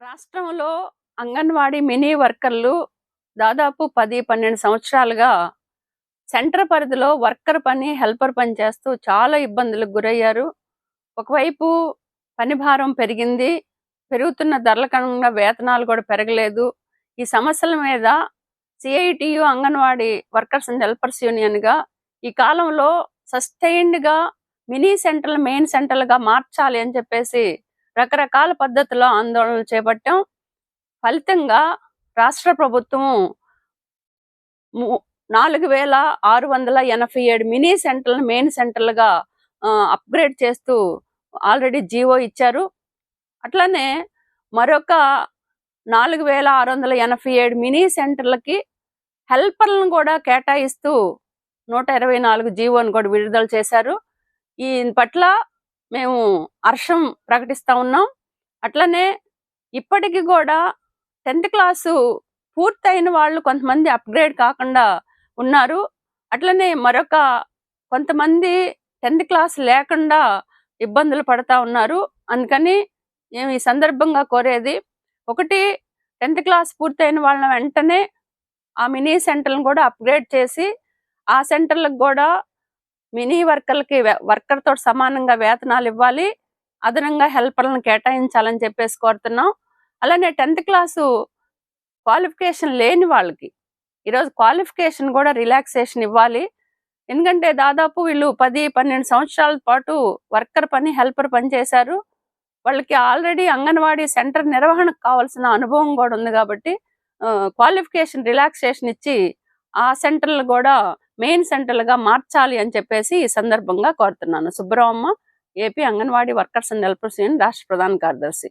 రాష్ట్రంలో అంగన్వాడీ మినీ వర్కర్లు దాదాపు పది పన్నెండు సంవత్సరాలుగా సెంటర్ పరిధిలో వర్కర్ పని హెల్పర్ పని చేస్తూ చాలా ఇబ్బందులకు గురయ్యారు. ఒకవైపు పని భారం పెరిగింది పెరుగుతున్న ధరల కారణంగా వేతనాలు కూడా పెరగలేదు. ఈ సమస్యల మీద CITU anganwadi workers and helpers యూనియన్గా ఈ కాలంలో సస్టైన్డ్గా మినీ సెంటర్లు మెయిన్ సెంటర్లుగా మార్చాలి అని చెప్పేసి రకరకాల పద్ధతిలో ఆందోళనలు చేపట్టాం. ఫలితంగా రాష్ట్ర ప్రభుత్వం నాలుగు వేల ఆరు వందల ఎనభై ఏడు మినీ సెంటర్లను మెయిన్ సెంటర్లుగా అప్గ్రేడ్ చేస్తూ ఆల్రెడీ జీవో ఇచ్చారు. అట్లనే మరొక నాలుగు వేల ఆరు వందల ఎనభై ఏడు మినీ సెంటర్లకి హెల్పర్లను కూడా కేటాయిస్తూ నూట ఇరవై నాలుగు జీవోని కూడా విడుదల చేశారు. ఈ పట్ల మేము హర్షం ప్రకటిస్తా ఉన్నాం. అట్లనే ఇప్పటికి కూడా టెన్త్ క్లాసు పూర్తయిన వాళ్ళు కొంతమంది అప్గ్రేడ్ కాకుండా ఉన్నారు. అట్లనే మరొక కొంతమంది టెన్త్ క్లాస్ లేకుండా ఇబ్బందులు పడతా ఉన్నారు. అందుకని మేము ఈ సందర్భంగా కోరేది ఒకటి టెన్త్ క్లాస్ పూర్తయిన వాళ్ళని వెంటనే ఆ మినీ సెంటర్లను కూడా అప్గ్రేడ్ చేసి ఆ సెంటర్లకు కూడా మినీ వర్కర్లకి వర్కర్ తోటి సమానంగా వేతనాలు ఇవ్వాలి అదనంగా హెల్పర్లను కేటాయించాలని చెప్పేసి కోరుతున్నాం. అలానే టెన్త్ క్లాసు క్వాలిఫికేషన్ లేని వాళ్ళకి ఈరోజు క్వాలిఫికేషన్ కూడా రిలాక్సేషన్ ఇవ్వాలి. ఎందుకంటే దాదాపు వీళ్ళు పది పన్నెండు సంవత్సరాల పాటు వర్కర్ పని హెల్పర్ పని చేశారు. వాళ్ళకి ఆల్రెడీ అంగన్వాడీ సెంటర్ నిర్వహణకు కావాల్సిన అనుభవం కూడా ఉంది కాబట్టి క్వాలిఫికేషన్ రిలాక్సేషన్ ఇచ్చి ఆ సెంటర్లు కూడా మెయిన్ సెంటర్లుగా మార్చాలి అని చెప్పేసి ఈ సందర్భంగా కోరుతున్నాను. Subbaramamma AP anganwadi workers and helpers union రాష్ట్ర ప్రధాన కార్యదర్శి.